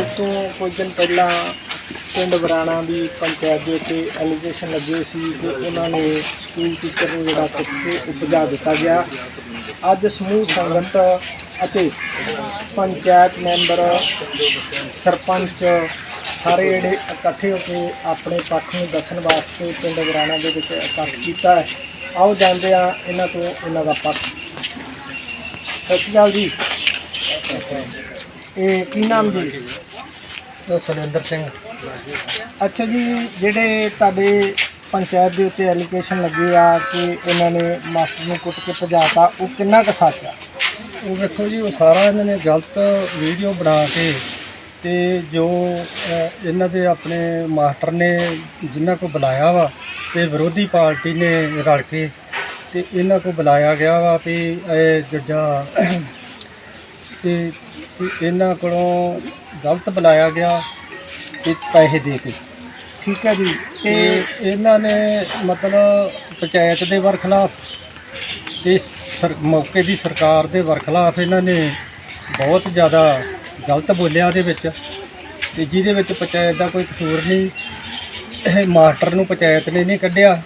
ਅੱਜ ਤੋਂ ਕੁਝ ਦਿਨ ਪਹਿਲਾਂ ਪਿੰਡ ਬਰਾਣਾ ਦੀ ਪੰਚਾਇਤ ਦੇ ਉੱਤੇ ਐਲੀਗੇਸ਼ਨ ਲੱਗੇ ਸੀ ਕਿ ਉਹਨਾਂ ਨੇ ਸਕੂਲ ਟੀਚਰ ਨੂੰ ਜਿਹੜਾ ਕੁੱਟ ਉਪਜਾ ਦਿੱਤਾ ਗਿਆ। ਅੱਜ ਸਮੂਹ ਸੰਗਤ ਅਤੇ ਪੰਚਾਇਤ ਮੈਂਬਰ, ਸਰਪੰਚ ਸਾਰੇ ਜਿਹੜੇ ਇਕੱਠੇ ਹੋ ਕੇ ਆਪਣੇ ਪੱਖ ਨੂੰ ਦੱਸਣ ਵਾਸਤੇ ਪਿੰਡ ਬਰਾਣਾ ਦੇ ਵਿੱਚ ਇਕੱਠ ਕੀਤਾ ਹੈ। ਆਓ ਜਾਣਦੇ ਆ ਇਹਨਾਂ ਤੋਂ ਇਹਨਾਂ ਦਾ ਪੱਖ। ਸਤਿ ਸ਼੍ਰੀ ਅਕਾਲ ਜੀ। ਇਹ ਕੀ ਨਾਮ ਜੀ? ਸੁਰਿੰਦਰ ਸਿੰਘ। ਅੱਛਾ ਜੀ ਜਿਹੜੇ ਤੁਹਾਡੇ ਪੰਚਾਇਤ ਦੇ ਉੱਤੇ ਐਲੀਗੇਸ਼ਨ ਲੱਗੇ ਆ ਕਿ ਇਹਨਾਂ ਨੇ ਮਾਸਟਰ ਨੂੰ ਕੁੱਟ ਕੇ ਭਜਾਤਾ ਉਹ ਕਿੰਨਾ ਕੁ ਸੱਚ ਆ? ਉਹ ਵੇਖੋ ਜੀ ਉਹ ਸਾਰਾ ਇਹਨਾਂ ਨੇ ਗਲਤ ਵੀਡੀਓ ਬਣਾ ਕੇ ਤੇ ਜੋ ਅਹ, ਇਹਨਾਂ ਦੇ ਆਪਣੇ ਮਾਸਟਰ ਨੇ ਜਿਨ੍ਹਾਂ ਕੋ ਬੁਲਾਇਆ ਵਾ ਤੇ ਵਿਰੋਧੀ ਪਾਰਟੀ ਨੇ ਰਲ ਕੇ ਤੇ ਇਹਨਾਂ ਕੋ ਬੁਲਾਇਆ ਗਿਆ ਵਾ ਵੀ ਇਹ ਜੱਜਾ ਤੇ ਇਹ- ਇਹਨਾਂ ਕੋਲੋਂ ਗਲਤ ਬੁਲਾਇਆ ਗਿਆ ਤੇ ਪੈਸੇ ਦੇ ਕੇ ਠੀਕ ਹੈ ਜੀ। ਤੇ ਇਹਨਾਂ ਨੇ ਮਤਲਬ ਪੰਚਾਇਤ ਦੇ ਵਰਖਲਾਫ ਤੇ ਸਰ ਮੌਕੇ ਦੀ ਸਰਕਾਰ ਦੇ ਵਰਖਲਾਫ ਇਹਨਾਂ ਨੇ ਬਹੁਤ ਜ਼ਿਆਦਾ ਗਲਤ ਬੋਲਿਆ ਉਹਦੇ ਵਿੱਚ ਤੇ ਜਿਹਦੇ ਵਿੱਚ ਪੰਚਾਇਤ ਦਾ ਕੋਈ ਕਸੂਰ ਨਹੀਂ ਇਹ ਮਾਸਟਰ ਨੂੰ ਪੰਚਾਇਤ ਨੇ ਨਹੀਂ ਕੱਢਿਆ।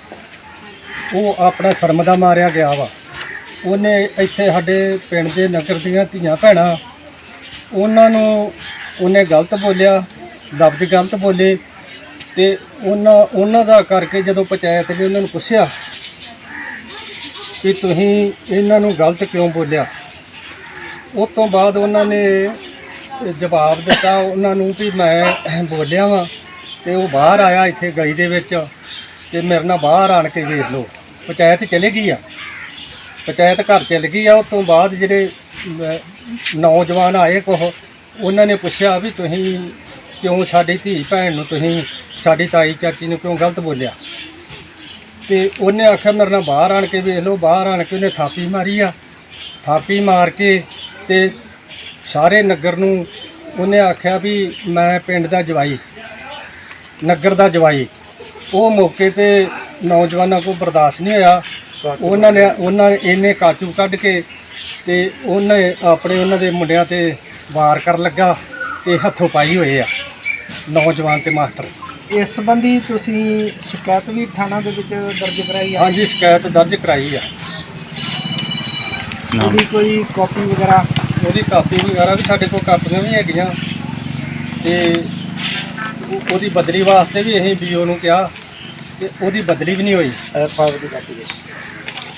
ਉਹ ਆਪਣਾ ਸ਼ਰਮ ਦਾ ਮਾਰਿਆ ਗਿਆ ਵਾ। ਉਹਨੇ ਇੱਥੇ ਸਾਡੇ ਪਿੰਡ ਦੇ ਨਗਰ ਦੀਆਂ ਧੀਆਂ ਭੈਣਾਂ ਉਹਨਾਂ ਨੂੰ ਉਹਨੇ ਗਲਤ ਬੋਲਿਆ ਲਫ਼ਜ਼ ਗਲਤ ਬੋਲੇ ਤੇ ਉਹਨਾਂ ਉਹਨਾਂ ਦਾ ਕਰਕੇ ਜਦੋਂ ਪੰਚਾਇਤ ਨੇ ਉਹਨਾਂ ਨੂੰ ਪੁੱਛਿਆ ਕਿ ਤੁਸੀਂ ਇਹਨਾਂ ਨੂੰ ਗਲਤ ਕਿਉਂ ਬੋਲਿਆ, ਉਸ ਤੋਂ ਬਾਅਦ ਉਹਨਾਂ ਨੇ ਜਵਾਬ ਦਿੱਤਾ ਉਹਨਾਂ ਨੂੰ ਵੀ ਮੈਂ ਬੋਲਿਆ ਵਾਂ ਤੇ ਉਹ ਬਾਹਰ ਆਇਆ ਇੱਥੇ ਗਲੀ ਦੇ ਵਿੱਚ ਤੇ ਮੇਰੇ ਨਾਲ ਬਾਹਰ ਆਣ ਕੇ ਵੇਖ ਲਓ, ਪੰਚਾਇਤ ਚਲੇ ਗਈ ਆ। ਪੰਚਾਇਤ ਘਰ ਚਲ ਗਈ ਆ, ਉਸ ਤੋਂ ਬਾਅਦ ਜਿਹੜੇ ਨੌਜਵਾਨ ਆਏ ਕੋਹ ਉਹਨਾਂ ਨੇ ਪੁੱਛਿਆ ਵੀ ਤੁਸੀਂ ਕਿਉਂ ਸਾਡੀ ਧੀ ਭੈਣ ਨੂੰ ਤੁਸੀਂ ਸਾਡੀ ਤਾਈ ਚਾਚੀ ਨੂੰ ਕਿਉਂ ਗਲਤ ਬੋਲਿਆ? ਤੇ ਉਹਨੇ ਆਖਿਆ ਮੇਰੇ ਨਾਲ ਬਾਹਰ ਆਣ ਕੇ ਵੇਖ ਲਓ ਬਾਹਰ ਆਣ ਕੇ ਉਹਨੇ ਥਾਪੀ ਮਾਰੀ ਆ। ਥਾਪੀ ਮਾਰ ਕੇ ਤੇ ਸਾਰੇ ਨਗਰ ਨੂੰ ਉਹਨੇ ਆਖਿਆ ਵੀ ਮੈਂ ਪਿੰਡ ਦਾ ਜਵਾਈ ਨਗਰ ਦਾ ਜਵਾਈ। ਉਹ ਮੌਕੇ ਤੇ ਨੌਜਵਾਨਾਂ ਕੋਲ ਬਰਦਾਸ਼ਤ ਨਹੀਂ ਹੋਇਆ। ਉਹਨਾਂ ਨੇ ਉਹਨਾਂ ਇਹਨੇ ਕਾਚੂ ਕੱਢ ਕੇ ਤੇ ਉਹਨੇ ਆਪਣੇ ਉਹਨਾਂ ਦੇ ਮੁੰਡਿਆਂ ਤੇ ਵਾਰ ਕਰਨ ਲੱਗਾ ਤੇ ਹੱਥੋਂ ਪਾਈ ਹੋਏ ਆ। ਨੌਜਵਾਨ ਤੇ ਮਾਸਟਰ। ਇਸ ਸੰਬੰਧੀ ਤੁਸੀਂ ਸ਼ਿਕਾਇਤ ਵੀ ਥਾਣਾ ਦੇ ਵਿੱਚ ਦਰਜ ਕਰਾਈ ਆ? ਹਾਂਜੀ ਸ਼ਿਕਾਇਤ ਦਰਜ ਕਰਾਈ ਆ। ਉਹਦੀ ਕੋਈ ਕਾਪੀ ਵਗੈਰਾ? ਉਹਦੀ ਕਾਪੀ ਵਗੈਰਾ ਵੀ ਸਾਡੇ ਕੋਲ ਕਾਪੀਆਂ ਵੀ ਹੈਗੀਆਂ। ਤੇ ਉਹ- ਉਹਦੀ ਬਦਲੀ ਵਾਸਤੇ ਵੀ ਅਸੀਂ ਬੀਓ ਨੂੰ ਕਿਹਾ ਤੇ ਉਹਦੀ ਬਦਲੀ ਵੀ ਨਹੀਂ ਹੋਈ। ਐਫ ਆਰ ਦੀ ਕਾਪੀ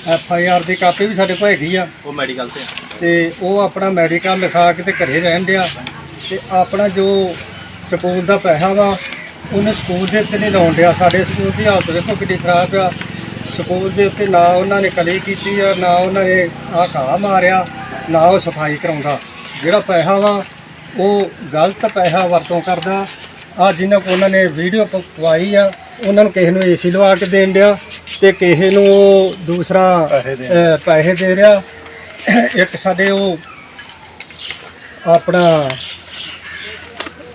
ਐਫ ਆਈ ਆਰ ਦੀ ਕਾਪੀ ਵੀ ਸਾਡੇ ਕੋਲ ਹੈਗੀ ਆ। ਉਹ ਮੈਡੀਕਲ ਤੇ ਤੇ ਉਹ ਆਪਣਾ ਮੈਡੀਕਲ ਲਿਖਾ ਕੇ ਤੇ ਘਰੇ ਰਹਿਣ ਡਿਆ। ਤੇ ਆਪਣਾ ਜੋ ਸਕੂਲ ਦਾ ਪੈਸਾ ਵਾ ਉਹਨੇ ਸਕੂਲ ਦੇ ਉੱਤੇ ਨਹੀਂ ਲਾਉਣ ਡਿਆ। ਸਾਡੇ ਸਕੂਲ ਦੀ ਹਾਲਤ ਦੇਖੋ ਕਿੰਨੀ ਖਰਾਬ ਆ। ਸਕੂਲ ਦੇ ਉੱਤੇ ਨਾ ਉਹਨਾਂ ਨੇ ਕਲੀ ਕੀਤੀ ਆ ਨਾ ਉਹਨਾਂ ਨੇ ਆਹ ਘਾਹ ਮਾਰਿਆ ਨਾ ਉਹ ਸਫ਼ਾਈ ਕਰਾਉਂਦਾ। ਜਿਹੜਾ ਪੈਸਾ ਵਾ ਉਹ ਗਲਤ ਪੈਸਾ ਵਰਤੋਂ ਕਰਦਾ। ਆ ਜਿਨ੍ਹਾਂ ਕੋ ਉਹਨਾਂ ਨੇ ਵੀਡੀਓ ਪਵਾਈ ਆ ਉਹਨਾਂ ਨੂੰ ਕਿਸੇ ਨੂੰ ਏਸੀ ਲਵਾ ਕੇ ਦੇਣ ਡਿਆ ਤੇ ਕਿਸੇ ਨੂੰ ਦੂਸਰਾ ਪੈਸੇ ਦੇ ਰਿਹਾ। ਇੱਕ ਸਾਡੇ ਉਹ ਆਪਣਾ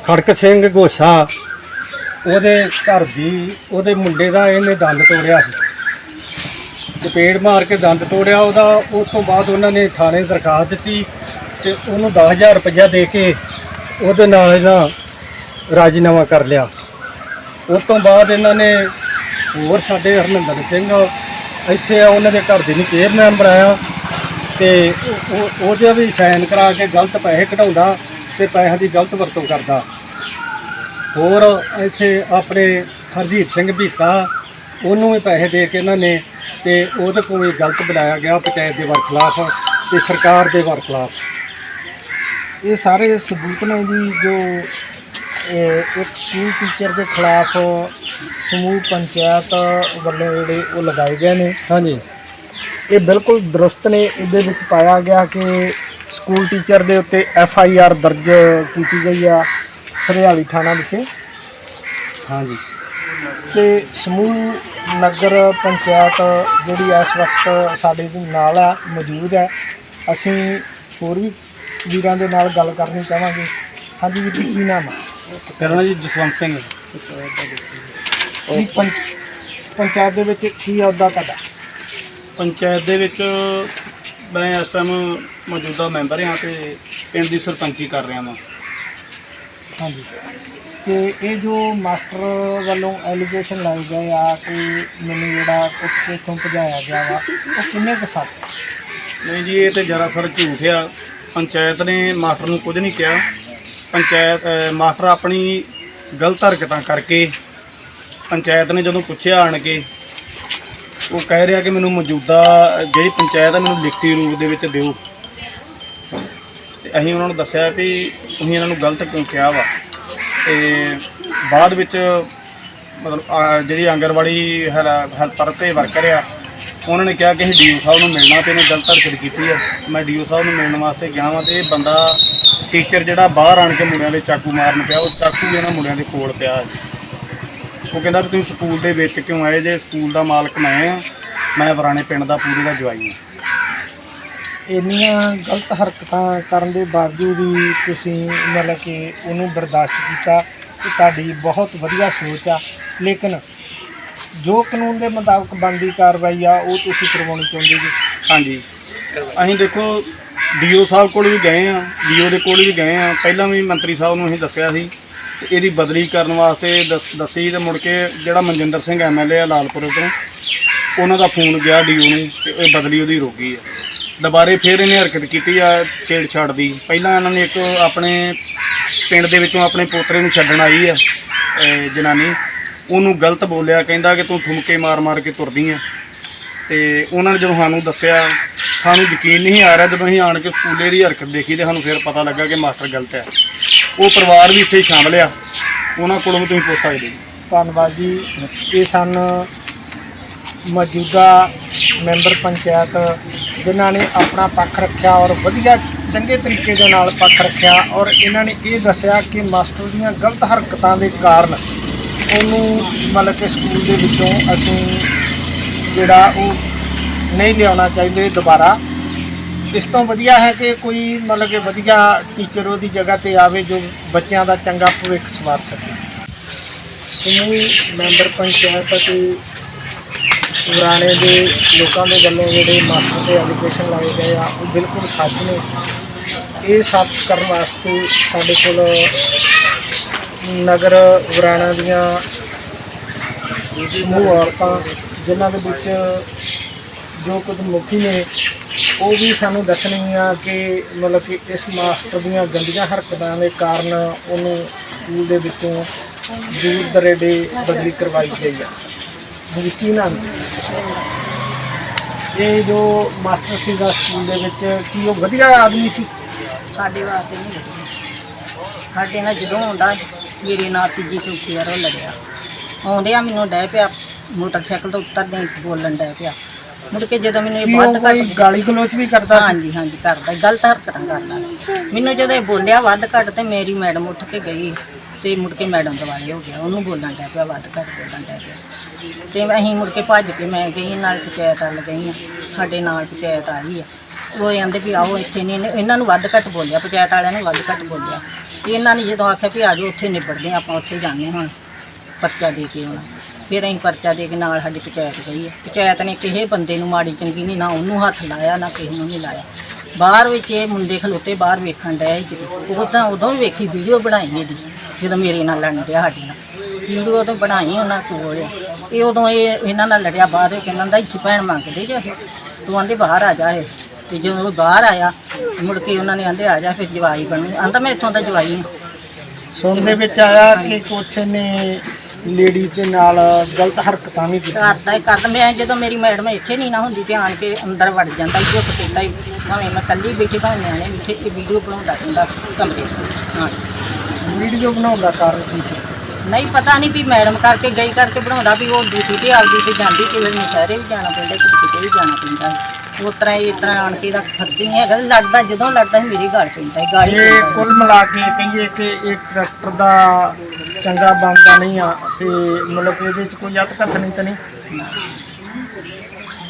ਖੜਕ ਸਿੰਘ ਗੋਸਾ ਉਹਦੇ ਘਰ ਦੀ, ਉਹਦੇ ਮੁੰਡੇ ਦਾ ਇਹਨੇ ਦੰਦ ਤੋੜਿਆ ਸੀ। ਚਪੇੜ ਮਾਰ ਕੇ ਦੰਦ ਤੋੜਿਆ, ਉਹਦਾ ਉਸ ਤੋਂ ਬਾਅਦ ਉਹਨਾਂ ਨੇ ਥਾਣੇ ਦਰਖਾਸਤ ਦਿੱਤੀ ਤੇ ਉਹਨੂੰ 10000 ਰੁਪਇਆ ਦੇ ਕੇ ਉਹਦੇ ਨਾਲ ਇਹਨਾਂ ਰਾਜੀਨਾਮਾ ਕਰ ਲਿਆ। ਉਸ ਤੋਂ ਬਾਅਦ ਇਹਨਾਂ ਨੇ ਹੋਰ ਸਾਡੇ ਹਰਮਿੰਦਰ ਸਿੰਘ, ਇੱਥੇ ਆ, ਉਹਨਾਂ ਦੇ ਘਰ ਦੇ ਨੂੰ ਚੇਅਰਮੈਨ ਬਣਾਇਆ। ਤੇ ਉਹ- ਉਹ- ਉਹਦੇ ਵੀ ਸਾਈਨ ਕਰਾ ਕੇ ਗਲਤ ਪੈਸੇ ਕਢਾਉਂਦਾ ਤੇ ਪੈਸਿਆਂ ਦੀ ਗਲਤ ਵਰਤੋਂ ਕਰਦਾ। ਹੋਰ ਇੱਥੇ ਆਪਣੇ ਹਰਜੀਤ ਸਿੰਘ ਭੀਤਾ ਉਹਨੂੰ ਵੀ ਪੈਸੇ ਦੇ ਕੇ ਇਹਨਾਂ ਨੇ ਤੇ ਉਹਦੇ ਕੋਲ ਵੀ ਗਲਤ ਬੁਲਾਇਆ ਗਿਆ ਪੰਚਾਇਤ ਦੇ ਵਰਖਲਾਫ ਤੇ ਸਰਕਾਰ ਦੇ ਵਰਖਲਾਫ। ਇਹ ਸਾਰੇ ਸਬੂਤ ਨੇ ਜੀ ਜੋ ਇਹ, ਇੱਕ ਸਕੂਲ ਟੀਚਰ ਦੇ ਖਿਲਾਫ ਸਮੂਹ ਪੰਚਾਇਤ ਵੱਲੋਂ ਜਿਹੜੇ ਉਹ ਲਗਾਏ ਗਏ ਨੇ। ਹਾਂਜੀ। ਇਹ ਬਿਲਕੁਲ ਦਰੁਸਤ ਨੇ। ਇਹਦੇ ਵਿੱਚ ਪਾਇਆ ਗਿਆ ਕਿ ਸਕੂਲ ਟੀਚਰ ਦੇ ਉੱਤੇ ਐਫ ਆਈ ਆਰ ਦਰਜ ਕੀਤੀ ਗਈ ਆ ਸਰਿਆਲੀ ਥਾਣਾ ਵਿਖੇ। ਹਾਂਜੀ। ਤੇ ਸਮੂਹ ਨਗਰ ਪੰਚਾਇਤ ਜਿਹੜੀ ਇਸ ਵਕਤ ਸਾਡੇ ਨਾਲ ਆ ਮੌਜੂਦ ਹੈ ਅਸੀਂ ਹੋਰ ਵੀ ਵੀਰਾਂ ਦੇ ਨਾਲ ਗੱਲ ਕਰਨੀ ਚਾਹਾਂਗੇ। ਹਾਂਜੀ ਵੀਰ ਜੀ ਕੀ ਨਾਮ ਮੇਰਾ ਨਾਮ ਜੀ ਜਸਵੰਤ ਸਿੰਘ ਪੰਚ ਪੰਚਾਇਤ ਦੇ ਵਿੱਚ ਕੀ ਅਹੁਦਾ ਤੁਹਾਡਾ? ਪੰਚਾਇਤ ਦੇ ਵਿੱਚ ਮੈਂ ਇਸ ਟਾਈਮ ਮੌਜੂਦਾ ਮੈਂਬਰ ਹਾਂ ਤੇ ਪਿੰਡ ਦੀ ਸਰਪੰਚੀ ਕਰ ਰਿਹਾ ਹਾਂ ਹਾਂਜੀ। ਤੇ ਇਹ ਜੋ ਮਾਸਟਰ ਵੱਲੋਂ ਐਲੀਗੇਸ਼ਨ ਲਾਏ ਗਏ ਆ ਕਿ ਮੈਨੂੰ ਜਿਹੜਾ ਉੱਥੇ ਤੋਂ ਭਜਾਇਆ ਗਿਆ ਵਾ ਉਹ ਕਿੰਨੇ ਕੁ ਸੱਚ ਨਹੀਂ ਜੀ ਇਹ ਤੇ ਸਰ ਝੂਠ ਆ। ਪੰਚਾਇਤ ਨੇ ਮਾਸਟਰ ਨੂੰ ਕੁਝ ਨਹੀਂ ਕਿਹਾ। ਪੰਚਾਇਤ ਅਹ, ਮਾਸਟਰ ਆਪਣੀ ਗਲਤ ਹਰਕਤਾਂ ਕਰਕੇ ਪੰਚਾਇਤ ਨੇ ਜਦੋਂ ਪੁੱਛਿਆ ਆਣ ਕੇ ਉਹ ਕਹਿ ਰਿਹਾ ਕਿ ਮੈਨੂੰ ਮੌਜੂਦਾ ਜਿਹੜੀ ਪੰਚਾਇਤ ਹੈ ਮੈਨੂੰ ਲਿਖਤੀ ਰੂਪ ਦੇ ਵਿੱਚ ਦਿਓ। ਤੇ ਅਸੀਂ ਉਹਨਾਂ ਨੂੰ ਦੱਸਿਆ ਵੀ ਤੁਸੀਂ ਇਹਨਾਂ ਨੂੰ ਗਲਤ ਕਿਉਂ ਕਿਹਾ ਵਾ? ਤੇ ਬਾਅਦ ਵਿੱਚ ਮਤਲਬ, ਆ ਜਿਹੜੀ ਆਂਗਣਵਾੜੀ ਹੈਲਪਰ ਤੇ ਵਰਕਰ ਆ, ਉਹਨਾਂ ਨੇ ਕਿਹਾ ਕਿ ਅਸੀਂ ਡੀਓ ਸਾਹਿਬ ਨੂੰ ਮਿਲਣਾ ਤੇ ਇਹਨੇ ਗਲਤ ਹਰਕਤ ਕੀਤੀ ਆ। ਮੈਂ ਡੀਓ ਸਾਹਿਬ ਨੂੰ ਮਿਲਣ ਵਾਸਤੇ ਗਿਆ ਵਾਂ ਤੇ ਇਹ ਬੰਦਾ, ਟੀਚਰ ਜਿਹੜਾ ਬਾਹਰ ਆਣ ਕੇ ਮੁੰਡਿਆਂ ਦੇ ਚਾਕੂ ਮਾਰਨ ਪਿਆ, ਉਹ ਚਾਕੂ ਵੀ ਇਹਨਾਂ ਮੁੰਡਿਆਂ ਦੇ ਕੋਲ ਪਿਆ ਉਹ ਕਹਿੰਦਾ ਵੀ ਤੁਸੀਂ ਸਕੂਲ ਦੇ ਵਿੱਚ ਕਿਉਂ ਆਏ? ਜੇ ਸਕੂਲ ਦਾ ਮਾਲਕ ਮੈਂ ਆ ਮੈਂ ਵਰਾਣੇ ਪਿੰਡ ਦਾ ਪੂਰੇ ਦਾ ਜਵਾਈ ਹਾਂ ਇੰਨੀਆਂ ਗਲਤ ਹਰਕਤਾਂ ਕਰਨ ਦੇ ਬਾਵਜੂਦ ਵੀ ਤੁਸੀਂ ਮਤਲਬ ਕਿ ਉਹਨੂੰ ਬਰਦਾਸ਼ਤ ਕੀਤਾ ਕਿ ਤੁਹਾਡੀ ਬਹੁਤ ਵਧੀਆ ਸੋਚ ਆ। ਲੇਕਿਨ ਜੋ ਕਾਨੂੰਨ ਦੇ ਮੁਤਾਬਕ ਬਣਦੀ ਕਾਰਵਾਈ ਆ ਉਹ ਤੁਸੀਂ ਕਰਵਾਉਣੀ ਚਾਹੁੰਦੇ ਜੀ? ਹਾਂਜੀ। ਅਸੀਂ ਦੇਖੋ ਡੀਓ ਸਾਹਿਬ ਕੋਲ ਵੀ ਗਏ ਆ ਡੀਓ ਦੇ ਕੋਲ ਵੀ ਗਏ ਆ। ਪਹਿਲਾਂ ਵੀ ਮੰਤਰੀ ਸਾਹਿਬ ਨੂੰ ਅਸੀਂ ਦੱਸਿਆ ਸੀ ਇਹਦੀ ਬਦਲੀ ਕਰਨ ਵਾਸਤੇ ਦੱਸ- ਦੱਸੀ ਤੇ ਮੁੜ ਕੇ ਜਿਹੜਾ ਮਨਜਿੰਦਰ ਸਿੰਘ ਐਮਐਲਏ ਆ ਲਾਲਪੁਰ ਤੋਂ, ਉਹਨਾਂ ਦਾ ਫੋਨ ਗਿਆ ਡੀਓ ਨੂੰ ਤੇ ਇਹ ਬਦਲੀ ਉਹਦੀ ਰੁਕ ਆ। ਦੁਬਾਰੇ ਫਿਰ ਇਹਨੇ ਹਰਕਤ ਕੀਤੀ ਆ ਛੇੜਛਾੜ ਦੀ। ਪਹਿਲਾਂ ਇਹਨਾਂ ਨੇ ਇੱਕ ਆਪਣੇ ਪਿੰਡ ਦੇ ਵਿੱਚੋਂ ਆਪਣੇ ਪੋਤਰੇ ਨੂੰ ਛੱਡਣ ਆਈ ਆ ਇਹ ਜਨਾਨੀ। ਉਹਨੂੰ ਗਲਤ ਬੋਲਿਆ, ਕਹਿੰਦਾ ਕਿ ਤੂੰ ਠੁਮਕੇ ਮਾਰ-ਮਾਰ ਕੇ ਤੁਰਦੀ ਆ। ਤੇ ਉਹਨਾਂ ਨੇ ਜਦੋਂ ਸਾਨੂੰ ਦੱਸਿਆ, ਸਾਨੂੰ ਯਕੀਨ ਨਹੀਂ ਆ ਰਿਹਾ ਜਦੋਂ ਅਸੀਂ ਆਣ ਕੇ ਸਕੂਲੇ ਦੀ ਹਰਕਤ ਦੇਖੀ ਤੇ ਸਾਨੂੰ ਫਿਰ ਪਤਾ ਲੱਗਾ ਕਿ ਮਾਸਟਰ ਗਲਤ ਹੈ ਉਹ ਪਰਿਵਾਰ ਵੀ ਇੱਥੇ ਸ਼ਾਮਲ ਆ। ਉਹਨਾਂ ਕੋਲੋਂ ਵੀ ਤੁਸੀਂ ਪੁੱਛ ਸਕਦੇ ਜੀ ਧੰਨਵਾਦ ਜੀ। ਇਹ ਸਨ ਮੌਜੂਦਾ ਮੈਂਬਰ ਪੰਚਾਇਤ, ਜਿਨ੍ਹਾਂ ਨੇ ਆਪਣਾ ਪੱਖ ਰੱਖਿਆ ਔਰ ਵਧੀਆ ਚੰਗੇ ਤਰੀਕੇ ਦੇ ਨਾਲ ਪੱਖ ਰੱਖਿਆ ਔਰ ਇਹਨਾਂ ਨੇ ਇਹ ਦੱਸਿਆ ਕਿ ਮਾਸਟਰ ਦੀਆਂ ਗਲਤ ਹਰਕਤਾਂ ਦੇ ਕਾਰਨ ਉਹਨੂੰ ਮਤਲਬ ਕਿ ਸਕੂਲ ਦੇ ਵਿੱਚੋਂ ਅਸੀਂ ਜਿਹੜਾ ਉਹ ਨਹੀਂ ਲਿਆਉਣਾ ਚਾਹੀਦੇ ਦੁਬਾਰਾ। ਇਸ ਤੋਂ ਵਧੀਆ ਹੈ ਕਿ ਕੋਈ ਮਤਲਬ ਕਿ ਵਧੀਆ ਟੀਚਰ ਉਹਦੀ ਜਗ੍ਹਾ ਤੇ ਆਵੇ ਜੋ ਬੱਚਿਆਂ ਦਾ ਚੰਗਾ ਭਵਿੱਖ ਸਵਾਰ ਸਕੇ। ਸਮੂਹ, ਮੈਂਬਰ ਪੰਚਾਇਤ ਅਤੇ ਪੁਰਾਣੇ ਦੇ ਲੋਕਾਂ ਦੇ ਵੱਲੋਂ ਜਿਹੜੇ ਮਾਸਟਰ ਦੇ ਐਲੀਗੇਸ਼ਨ ਲਾਏ ਗਏ ਆ, ਉਹ ਬਿਲਕੁਲ ਸੱਚ ਨੇ। ਇਹ ਸਾਬਤ ਕਰਨ ਵਾਸਤੇ ਸਾਡੇ ਕੋਲ ਨਗਰ ਵਰਾਣਾ ਦੀਆਂ ਸਮੂਹ ਔਰਤਾਂ, ਜਿਨ੍ਹਾਂ ਦੇ ਵਿੱਚ ਜੋ ਕੁਝ ਮੁਖੀ ਨੇ ਉਹ ਵੀ ਸਾਨੂੰ ਦੱਸਣਗੀਆਂ ਕਿ ਮਤਲਬ ਕਿ ਇਸ ਮਾਸਟਰ ਦੀਆਂ ਗੰਦੀਆਂ ਹਰਕਤਾਂ ਦੇ ਕਾਰਨ ਉਹਨੂੰ ਸਕੂਲ ਦੇ ਵਿੱਚੋਂ ਦੂਰ ਦਰੇਡੇ ਬਦਲੀ ਕਰਵਾਈ ਗਈ ਆ। ਕੀ ਨਾਮ? ਇਹ ਜੋ ਮਾਸਟਰ ਸੀਗਾ ਸਕੂਲ ਦੇ ਵਿੱਚ ਕੀ ਉਹ ਵਧੀਆ ਆਦਮੀ ਸੀ? ਸਾਡੇ ਵਾਸਤੇ ਨਹੀਂ ਲੱਗਦੀ ਸਾਡੇ ਨਾਲ ਜਦੋਂ ਆਉਂਦਾ, ਮੇਰੇ ਨਾਲ ਤੀਜੀ ਚੌਥੀ ਵਾਰ ਉਹ ਲੱਗਿਆ। ਆਉਂਦਿਆਂ ਮੈਨੂੰ ਡੈ ਪਿਆ, ਮੋਟਰਸਾਈਕਲ ਤੋਂ ਉਤਰਦੇ ਬੋਲਣ ਡੈ ਪਿਆ। ਮੁੜ ਕੇ ਜਦੋਂ ਮੈਨੂੰ ਇਹ ਵੱਧ ਕੋਈ ਘੱਟ ਗਾਲੀ ਗਲੋਚ ਵੀ ਕਰਦਾ ਸੀ? ਹਾਂਜੀ ਹਾਂਜੀ ਕਰਦਾ ਗਲਤ ਹਰਕਤਾਂ ਕਰਦਾ ਮੈਨੂੰ ਜਦੋਂ ਇਹ ਬੋਲਿਆ ਵੱਧ ਘੱਟ ਤੇ ਮੇਰੀ ਮੈਡਮ ਉੱਠ ਕੇ ਗਈ ਤੇ ਮੁੜ ਕੇ ਮੈਡਮ ਦਵਾਈ ਹੋ ਗਿਆ ਉਹਨੂੰ ਬੋਲਣ ਡੈ ਪਿਆ ਵੱਧ ਘੱਟ ਬੋਲਣ ਡੈ ਪਿਆ। ਤੇ ਅਸੀਂ ਮੁੜ ਕੇ ਭੱਜ ਕੇ ਮੈਂ ਗਈ ਨਾਲ ਪੰਚਾਇਤ ਵੱਲ ਗਈ ਆ ਸਾਡੇ ਨਾਲ ਪੰਚਾਇਤ ਆਈ ਆ। ਉਹ ਕਹਿੰਦੇ ਵੀ ਆਓ ਇੱਥੇ ਨਹੀਂ ਇਹਨੇ- ਨੂੰ ਵੱਧ ਘੱਟ ਬੋਲਿਆ ਪੰਚਾਇਤ ਵਾਲਿਆਂ ਨੇ ਵੱਧ ਘੱਟ ਬੋਲਿਆ। ਇਹਨਾਂ ਨੇ ਜਦੋਂ ਆਖਿਆ ਵੀ ਆ ਜਾਓ ਉੱਥੇ ਨਿਬੜਦੇ ਹਾਂ, ਆਪਾਂ ਉੱਥੇ ਜਾਂਦੇ ਹੁਣ ਪਰਚਾ ਦੇ ਕੇ ਆਉਣਾ। ਫਿਰ ਅਸੀਂ ਪਰਚਾ ਦੇ ਕੇ ਨਾਲ ਸਾਡੀ ਪੰਚਾਇਤ ਗਈ ਹੈ। ਪੰਚਾਇਤ ਨੇ ਕਿਸੇ ਬੰਦੇ ਨੂੰ ਮਾੜੀ ਚੰਗੀ ਨਹੀਂ, ਨਾ ਉਹਨੂੰ ਹੱਥ ਲਾਇਆ, ਨਾ ਕਿਸੇ ਨੂੰ ਨਹੀਂ ਲਾਇਆ। ਬਾਹਰ ਵਿੱਚ ਇਹ ਮੁੰਡੇ ਖਲੋਤੇ ਬਾਹਰ ਵੇਖਣ ਡਏ ਕਿਤੇ। ਉਹ ਤਾਂ ਉਦੋਂ ਵੀ ਵੇਖੀ ਵੀਡੀਓ ਬਣਾਈ ਇਹਦੀ, ਜਦੋਂ ਮੇਰੇ ਨਾਲ ਲੜਨ ਡਿਆ ਸਾਡੇ ਨਾਲ। ਵੀਡੀਓ ਉਦੋਂ ਬਣਾਈ ਉਹਨਾਂ ਕੋਲ। ਇਹ ਉਦੋਂ ਇਹ ਇਹਨਾਂ ਨਾਲ ਲੜਿਆ, ਬਾਅਦ ਵਿੱਚ ਇਹਨਾਂ ਦਾ ਇੱਥੇ ਭੈਣ ਮੰਗਦੇ ਜੇ ਤੂੰ ਆਂਦੇ ਬਾਹਰ ਆ ਜਾ ਇਹ। ਤੇ ਜਦੋਂ ਉਹ ਬਾਹਰ ਆਇਆ, ਮੁੜ ਕੇ ਉਹਨਾਂ ਨੇ ਆਂਦੇ ਆ ਜਾ ਫਿਰ ਜਵਾਈ ਬਣੂ। ਆਂਦਾ ਮੈਂ ਇੱਥੋਂ ਦਾ ਜਵਾਈ ਹਾਂ। ਸੁਣ ਦੇ ਵਿੱਚ ਆਇਆ ਕਿ ਕੁਛ ਨੇ ਲੇਡੀ ਦੇ ਨਾਲ ਗਲਤ ਹਰਕਤਾਂ ਵੀ ਕੀਤੀਆਂ। ਕਰਦਾ ਹੀ ਕਰਦਾ ਮੈਂ ਜਦੋਂ ਮੇਰੀ ਮੈਡਮ ਇੱਥੇ ਨਹੀਂ ਨਾ ਹੁੰਦੀ ਤੇ ਆਣ ਕੇ ਅੰਦਰ ਵੜ ਜਾਂਦਾ ਹੀ ਹੀ। ਭਾਵੇਂ ਮੈਂ ਕੱਲੀ ਬੈਠੀ ਭਾਵੇਂ ਨਿਆਣੇ ਇੱਥੇ ਇਹ ਵੀਡੀਓ ਬਣਾਉਂਦਾ ਹੁੰਦਾ ਕਮਰੇ 'ਚ ਹਾਂ। ਵੀਡੀਓ ਬਣਾਉਣ ਦਾ ਕਾਰਨ ਕੀ ਸੀ? ਨਹੀਂ ਪਤਾ ਨਹੀਂ ਵੀ ਮੈਡਮ ਕਰਕੇ ਗਈ ਕਰਕੇ ਬਣਾਉਂਦਾ ਵੀ ਉਹ ਡਿਊਟੀ ਤੇ ਆਪਦੀ ਤੇ ਜਾਂਦੀ ਕਿ ਵੇਲੇ ਸ਼ਹਿਰੇ ਵੀ ਜਾਣਾ ਪੈਂਦਾ ਕਿਤੇ ਵੀ ਜਾਣਾ ਪੈਂਦਾ। ਉਸ ਤਰ੍ਹਾਂ ਇਸ ਤਰ੍ਹਾਂ ਆਣ ਕੇ ਦਾ ਫਰਜ਼ ਨਹੀਂ ਹੈਗਾ ਲੜਦਾ ਜਦੋਂ ਲੜਦਾ ਸੀ ਮੇਰੀ ਗੱਲ ਪੈਂਦਾ ਗਾਲੀ ਇਹ। ਕੁੱਲ ਮਿਲਾ ਕੇ ਕਹੀਏ ਕਿ ਇਹ ਕਰੈਕਟਰ ਦਾ ਚੰਗਾ ਬਣਦਾ ਨਹੀਂ ਆ ਤੇ ਮਤਲਬ ਕਿ ਇਹਦੇ ਵਿੱਚ ਕੋਈ ਅਤ ਨਹੀਂ ਤਾਂ ਨਹੀਂ।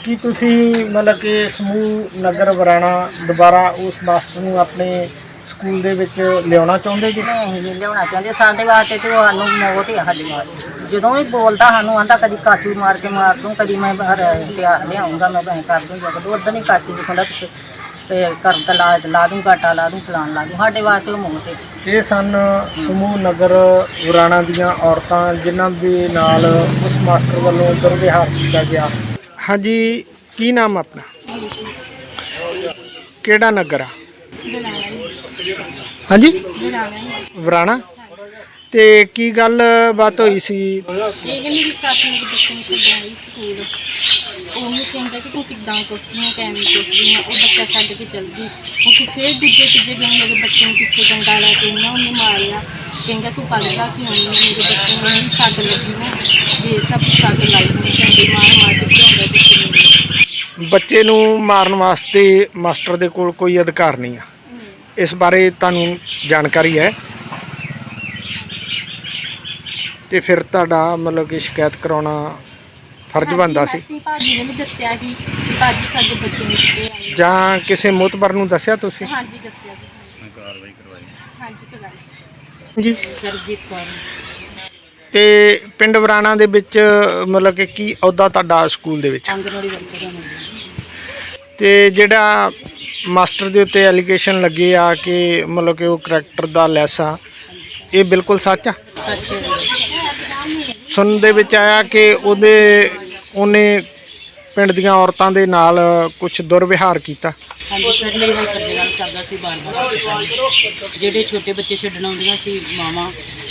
ਕੀ ਤੁਸੀਂ ਮਤਲਬ ਕਿ ਸਮੂਹ ਨਗਰ ਵਰਾਣਾ ਦੁਬਾਰਾ ਉਸ ਮਾਸਟਰ ਨੂੰ ਆਪਣੇ ਸਕੂਲ ਦੇ ਵਿੱਚ ਲਿਆਉਣਾ ਚਾਹੁੰਦੇ ਜੀ? ਨਹੀਂ, ਅਸੀਂ ਨਹੀਂ ਲਿਆਉਣਾ ਚਾਹੁੰਦੇ। ਸਾਡੇ ਵਾਸਤੇ ਤੇ ਉਹ ਸਾਨੂੰ ਮੌਤ ਹੀ ਆ ਸਾਡੇ ਵਾਸਤੇ। ਜਦੋਂ ਵੀ ਬੋਲਦਾ ਸਾਨੂੰ ਆਂਦਾ ਕਦੀ ਕਾਚੂ ਮਾਰ ਕੇ ਮਾਰ ਦੂੰ, ਕਦੀ ਮੈਂ ਬਾਹਰ ਹਥਿਆਰ ਲਿਆਉਂਗਾ ਮੈਂ ਬੈਂ ਕਰ ਦੂੰ ਜਦ ਉਦੋਂ ਹੀ ਕਾਚੂ ਦਿਖਾਉਂਦਾ ਤੇ ਤੇ ਕਰਨ ਤੇ ਲਾ ਲਾ ਦੂੰ ਘਾਟਾ ਲਾ ਦੂੰ ਪਲਾਨ ਲਾ ਦੂੰ ਸਾਡੇ ਵਾਸਤੇ ਉਹ ਮੌਤ ਹੈ ਇਹ ਸਨ ਸਮੂਹ ਨਗਰ ਵਰਾਣਾ ਦੀਆਂ ਔਰਤਾਂ ਜਿਨ੍ਹਾਂ ਦੇ ਨਾਲ ਉਸ ਮਾਸਟਰ ਵੱਲੋਂ ਦੁਰਵਿਹਾਰ ਕੀਤਾ ਗਿਆ। ਹਾਂਜੀ ਕੀ ਨਾਮ ਆਪਣਾ? ਕਿਹੜਾ ਨਗਰ ਆ? ਹਾਂਜੀ? ਵਰਾਣਾ? ਤੇ ਕੀ ਗੱਲ ਬਾਤ ਹੋਈ ਸੀ? ਇਹ ਕਿ ਮੇਰੀ ਸੱਸ ਮੇਰੇ ਬੱਚੇ ਨੂੰ ਛੱਡਣ ਆਈ ਸਕੂਲ। ਉਹਨੂੰ ਕਹਿੰਦਾ ਕਿ ਤੂੰ ਕਿੱਦਾਂ ਕੁੱਟਦੀਆਂ ਕਿਵੇਂ ਕੁੱਟਦੀਆਂ ਉਹ ਬੱਚਾ ਛੱਡ ਕੇ ਚਲ ਗਈ। ਉਹ ਫਿਰ ਦੂਜੇ ਤੀਜੇ ਦਿਨ ਮੇਰੇ ਬੱਚੇ ਨੂੰ ਪਿੱਛੇ ਡੰਡਾ ਲਾ ਕੇ ਉਹਨਾਂ ਉਹਨੇ ਮਾਰਿਆ। ਕਹਿੰਦਾ ਤੂੰ ਪਗੜਾ ਕਿ ਆਉਂਦੀ ਮੇਰੇ ਬੱਚੇ ਨੂੰ ਨਹੀਂ ਸੱਟ ਲੱਗੀ ਨਾ। ਇਹ ਸਭ ਸੱਟ ਲਾਈ ਹੋਈ ਡੰਡੇ ਮਾਰ ਮਾਰ ਕੇ ਭਜਾਉਂਦਾ ਬੱਚੇ ਨੂੰ ਬੱਚੇ ਨੂੰ ਮਾਰਨ ਵਾਸਤੇ ਮਾਸਟਰ ਦੇ ਕੋਲ ਕੋਈ ਅਧਿਕਾਰ ਨਹੀਂ ਆ। ਇਸ ਬਾਰੇ ਤੁਹਾਨੂੰ ਜਾਣਕਾਰੀ ਹੈ। ਤੇ ਫਿਰ ਤੁਹਾਡਾ ਮਤਲਬ ਕਿ ਸ਼ਿਕਾਇਤ ਕਰਾਉਣਾ ਫਰਜ਼ ਬਣਦਾ ਸੀ? ਅਸੀਂ ਭਾਜੀ ਨੇ ਵੀ ਦੱਸਿਆ ਸੀ ਕਿ ਭਾਜੀ ਸਾਡੇ ਬੱਚੇ ਨੂੰ ਕਿੱਥੇ ਆਏ ਜਾਂ ਕਿਸੇ ਮੁਤਬਰ ਨੂੰ ਦੱਸਿਆ ਤੁਸੀਂ? ਹਾਂਜੀ ਦੱਸਿਆ ਜੀ। ਕਾਰਵਾਈ ਕਰਵਾਈ ਹਾਂਜੀ ਕਰਵਾਈ ਸੀ ਜੀ। ਸਰਜੀਤ ਕੌਰ ਤੇ ਪਿੰਡ ਵਰਾਣਾ ਦੇ ਵਿੱਚ ਮਤਲਬ ਕਿ ਕੀ ਅਹੁਦਾ ਤੁਹਾਡਾ ਸਕੂਲ ਦੇ ਵਿੱਚ? ਆਂਗਨਵਾੜੀ ਵਰਕਰ ਹਾਂ ਤੇ ਜਿਹੜਾ ਮਾਸਟਰ ਦੇ ਉੱਤੇ ਐਲੀਗੇਸ਼ਨ ਲੱਗੇ ਆ ਕਿ ਮਤਲਬ ਕਿ ਉਹ ਕਰੈਕਟਰ ਦਾ ਲੈਸ ਆ ਇਹ ਬਿਲਕੁਲ ਸੱਚ ਆ। ਸੱਚ ਸੁਣਨ ਦੇ ਵਿੱਚ ਆਇਆ ਕਿ ਉਹਦੇ ਉਹਨੇ ਪਿੰਡ ਦੀਆਂ ਔਰਤਾਂ ਦੇ ਨਾਲ ਕੁਝ ਦੁਰਵਿਹਾਰ ਕੀਤਾ। ਹਾਂਜੀ ਸਰ ਮੇਰੇ ਨਾਲ ਕਰਦੇ ਗੱਲ ਕਰਦਾ ਸੀ ਬਾਰ-ਬਾਰ ਜਿਹੜੇ ਛੋਟੇ ਬੱਚੇ ਛੱਡਣ ਆਉਂਦੀਆਂ ਸੀ ਮਾਵਾਂ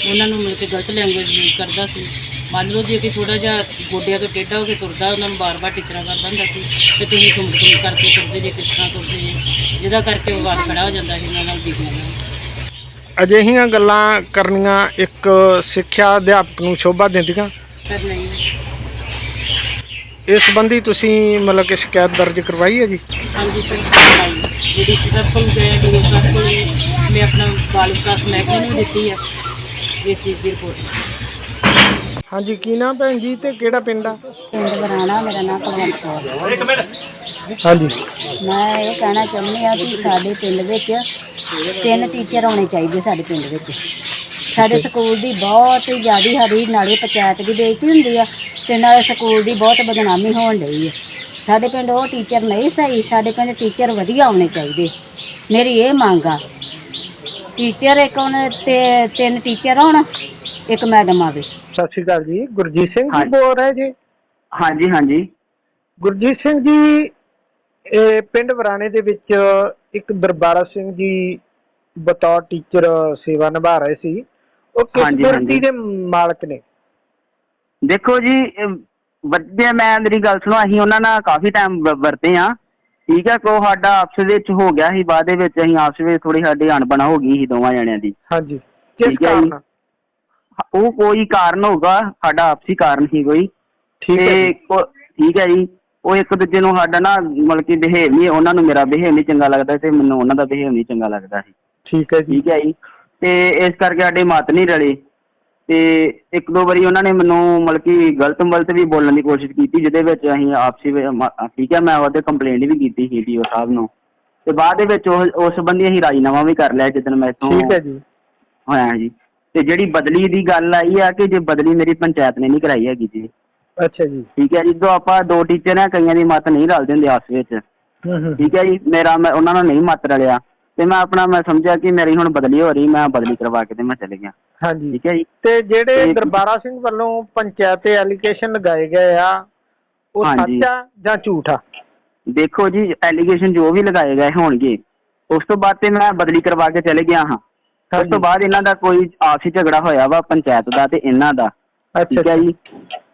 ਉਹਨਾਂ ਨੂੰ ਮਿਲ ਕੇ ਗਲਤ ਲੈਂਗੁਏਜ ਯੂਜ਼ ਕਰਦਾ ਸੀ। ਮੰਨ ਲਓ ਜੇ ਕਿ ਥੋੜਾ ਜਿਹਾ ਗੋਡਿਆਂ ਤੋਂ ਟੇਢਾ ਹੋ ਕੇ ਤੁਰਦਾ ਉਹਨਾਂ ਨੂੰ ਬਾਰ-ਬਾਰ ਟੀਚਰਾਂ ਕਰਦਾ ਹੁੰਦਾ ਸੀ ਤੇ ਤੁਸੀਂ ਘੁੰਮ ਘੁੰਮ ਕਰਕੇ ਤੁਰਦੇ ਜੇ ਕਿਸ ਤਰ੍ਹਾਂ ਤੁਰਦੇ ਜੇ। ਜਿਹਦਾ ਕਰਕੇ ਵਿਵਾਦ ਖੜਾ ਹੋ ਜਾਂਦਾ ਸੀ ਉਹਨਾਂ ਨਾਲ ਨਾਲ ਅਜਿਹੀਆਂ ਗੱਲਾਂ ਕਰਨੀਆਂ ਇੱਕ ਸਿੱਖਿਆ ਅਧਿਆਪਕ ਨੂੰ ਸ਼ੋਭਾ ਦਿੰਦੀਆਂ? ਸਰ ਨਹੀਂ ਇਸ ਸੰਬੰਧੀ ਤੁਸੀਂ ਮਤਲਬ ਕਿ ਸ਼ਿਕਾਇਤ ਦਰਜ ਕਰਵਾਈ ਹੈ ਜੀ? ਹਾਂਜੀ ਸਰ ਆਈ ਜਿਹੜੀ ਸੀ ਸਭ ਕੋਲ ਗਏ ਡੀਓ ਸਭ ਕੋਲ ਮੈਂ ਆਪਣਾ ਬਾਲ ਵਿਕਾਸ ਮਹਿਕਮੇ ਨੂੰ ਦਿੱਤੀ ਆ ਇਸ ਚੀਜ਼ ਦੀ ਰਿਪੋਰਟ ਹਾਂਜੀ ਕੀ ਨਾਮ ਭੈਣ ਜੀ ਤੇ ਕਿਹੜਾ ਪਿੰਡ ਆ? ਪਿੰਡ ਬਰਾਣਾ ਮੇਰਾ ਨਾਮ ਕੁਲਵੰਤ ਕੌਰ। ਹਾਂਜੀ। ਮੈਂ ਇਹ ਕਹਿਣਾ ਚਾਹੁੰਦੀ ਆ ਕਿ ਸਾਡੇ ਪਿੰਡ ਵਿੱਚ ਤਿੰਨ ਟੀਚਰ ਹੋਣੇ ਚਾਹੀਦੇ ਸਾਡੇ ਪਿੰਡ ਵਿੱਚ। ਸਾਡੇ ਸਕੂਲ ਦੀ ਬਹੁਤ ਹੀ ਜ਼ਿਆਦੀ ਸਾਡੀ ਨਾਲੇ ਪੰਚਾਇਤ ਦੀ ਬੇਇੱਜ਼ਤੀ ਹੁੰਦੀ ਆ ਤੇ ਨਾਲੇ ਸਕੂਲ ਦੀ ਬਹੁਤ ਬਦਨਾਮੀ ਹੋਣ ਡਈ ਹੈ ਸਾਡੇ ਪਿੰਡ ਉਹ ਟੀਚਰ ਨਹੀਂ ਸਹੀ ਸਾਡੇ ਪਿੰਡ ਟੀਚਰ ਵਧੀਆ ਹੋਣੇ ਚਾਹੀਦੇ। ਮੇਰੀ ਇਹ ਮੰਗ ਆ ਟੀਚਰ ਇੱਕ ਹੁਣ ਤੇ ਤਿੰਨ ਟੀਚਰ ਹੋਣ ਇੱਕ ਮੈਡਮ ਆਵੇ। ਸਤਿ ਸ਼੍ਰੀ ਅਕਾਲ ਜੀ ਗੁਰਜੀਤ ਸਿੰਘ ਜੀ ਬੋਲ ਰਹੇ ਜੀ? ਹਾਂਜੀ ਹਾਂਜੀ। ਗੁਰਜੀਤ ਸਿੰਘ ਜੀ ਇਹ ਪਿੰਡ ਵਰਾਣੇ ਦੇ ਵਿੱਚ ਇੱਕ ਦਰਬਾਰਾ ਸਿੰਘ ਜੀ ਬਤੌਰ ਟੀਚਰ ਸੇਵਾ ਨਿਭਾ ਰਹੇ ਸੀ। ਉਹ ਕਿਸ ਹਾਂਜੀ, ਗੁਰਤੀ ਹਾਂਜੀ। ਦੇ ਮਾਲਕ ਨੇ? ਦੇਖੋ ਜੀ ਵਧੀਆ ਮੈਂ ਮੇਰੀ ਗੱਲ ਸੁਣੋ ਅਸੀਂ ਉਹਨਾਂ ਨਾਲ ਕਾਫੀ ਟਾਈਮ ਵਰਤੇ ਆ ਠੀਕ ਹੈ ਕੋ ਸਾਡਾ ਆਪਸ ਵਿੱਚ ਹੋ ਗਿਆ ਸੀ ਬਾਅਦ ਦੇ ਵਿੱਚ ਅਸੀਂ ਆਪਸ ਵਿੱਚ ਥੋੜੀ ਸਾਡੀ ਅਣਬਣਾ ਹੋ ਗਈ ਸੀ ਦੋਵਾਂ ਜਣਿਆਂ ਦੀ। ਹਾਂਜੀ। ਕਿਸ ਠੀਕ ਹੈ ਜੀ। ਕਾਰਨ? ਉਹ ਕੋਈ ਕਾਰਨ ਹੋਊਗਾ ਸਾਡਾ ਆਪਸੀ ਕਾਰਨ ਸੀ ਕੋਈ। ਠੀਕ ਹੈ ਤੇ ਜੀ। ਕੋ- ਠੀਕ ਹੈ ਜੀ। ਉਹ ਇੱਕ ਦੂਜੇ ਨੂੰ ਸਾਡਾ ਨਾ ਮਤਲਬ ਕਿ ਬਿਹੇਵ ਨਹੀਂ ਉਹਨਾਂ ਨੂੰ ਮੇਰਾ ਬਿਹੇਵ ਨਹੀਂ ਚੰਗਾ ਲੱਗਦਾ ਤੇ ਮੈਨੂੰ ਉਹਨਾਂ ਦਾ ਬਿਹੇਵ ਨਹੀਂ ਚੰਗਾ ਲੱਗਦਾ ਸੀ। ਠੀਕ ਹੈ ਜੀ। ਠੀਕ ਹੈ ਜੀ। ਤੇ ਇਸ ਕਰਕੇ ਸਾਡੇ ਮਤ ਨਹੀਂ ਰਲੇ। ਤੇ ਇੱਕ ਦੋ ਵਾਰੀ ਉਹਨਾਂ ਨੇ ਮੈਨੂੰ ਮਤਲਬ ਕਿ ਗਲਤ ਮਲਤ ਵੀ ਬੋਲਣ ਦੀ ਕੋਸ਼ਿਸ਼ ਕੀਤੀ ਜਿਹਦੇ ਵਿੱਚ ਅਸੀਂ ਆਪਸੀ ਠੀਕ ਹੈ ਮੈਂ ਉਹਦੇ ਕੰਪਲੇਂਟ ਵੀ ਕੀਤੀ ਸੀ ਡੀਓ ਸਾਹਿਬ ਨੂੰ। ਤੇ ਬਾਅਦ ਦੇ ਵਿੱਚ ਉਹ ਉਸ ਸੰਬੰਧੀ ਅਸੀਂ ਰਾਜੀਨਾਮਾ ਵੀ ਕਰ ਲਿਆ ਜਿੱਦਣ ਮੈਂ ਇੱਥੋਂ ਠੀਕ ਹੈ ਜੀ। ਹੋਇਆ ਜੀ। ਤੇ ਜਿਹੜੀ ਬਦਲੀ ਦੀ ਗੱਲ ਆਈ ਆ ਕਿ ਜੇ ਬਦਲੀ ਮੇਰੀ ਪੰਚਾਇਤ ਨੇ ਨਹੀਂ ਕਰਾਈ ਹੈਗੀ ਜੀ। ਅੱਛਾ ਜੀ। ਠੀਕ ਹੈ ਜਦੋਂ ਆਪਾਂ ਦੋ ਟੀਚਰ ਆ ਕਈਆਂ ਦੀ ਮਤ ਨਹੀਂ ਰਲਦੇ ਹੁੰਦੇ ਆਪਸ ਵਿੱਚ। ਹੂੰ ਹੂੰ। ਠੀਕ ਹੈ ਜੀ ਮੇਰਾ ਮੈਂ ਉਹਨਾਂ ਨਾਲ ਨਹੀਂ ਮਤ ਰਲਿਆ। ਤੇ ਮੈਂ ਆਪਣਾ ਮੈਂ ਸਮਝਿਆ ਕਿ ਮੇਰੀ ਹੁਣ ਬਦਲੀ ਹੋ ਰਹੀ ਮੈਂ ਬਦਲੀ ਕਰਵਾ ਕੇ ਤੇ ਮੈਂ ਚਲੇ ਗਿਆ। ਹਾਂਜੀ। ਠੀਕ ਹੈ ਜੀ। ਤੇ ਜਿਹੜੇ ਦਰਬਾਰਾ ਸਿੰਘ ਵੱਲੋਂ ਪੰਚਾਇਤ ਤੇ ਐਲੀਗੇਸ਼ਨ ਲਗਾਏ ਗਏ ਆ ਉਹ। ਸੱਚ ਆ ਜਾਂ ਝੂਠ ਆ? ਦੇਖੋ ਜੀ ਐਲੀਗੇਸ਼ਨ ਜੋ ਵੀ ਲਗਾਏ ਗਏ ਹੋਣਗੇ ਉਸ ਤੋਂ ਬਾਅਦ ਤੇ ਮੈਂ ਬਦਲੀ ਕਰਵਾ ਕੇ ਚਲੇ ਗਿਆ ਹਾਂ। ਉਸ। ਤੋਂ ਬਾਅਦ ਇਹਨਾਂ ਦਾ ਕੋਈ ਆਪਸੀ ਝਗੜਾ ਹੋਇਆ ਵਾ ਪੰਚਾਇਤ ਦਾ ਤੇ ਇਹਨਾਂ ਦਾ। ਠੀਕ ਹੈ ਜੀ।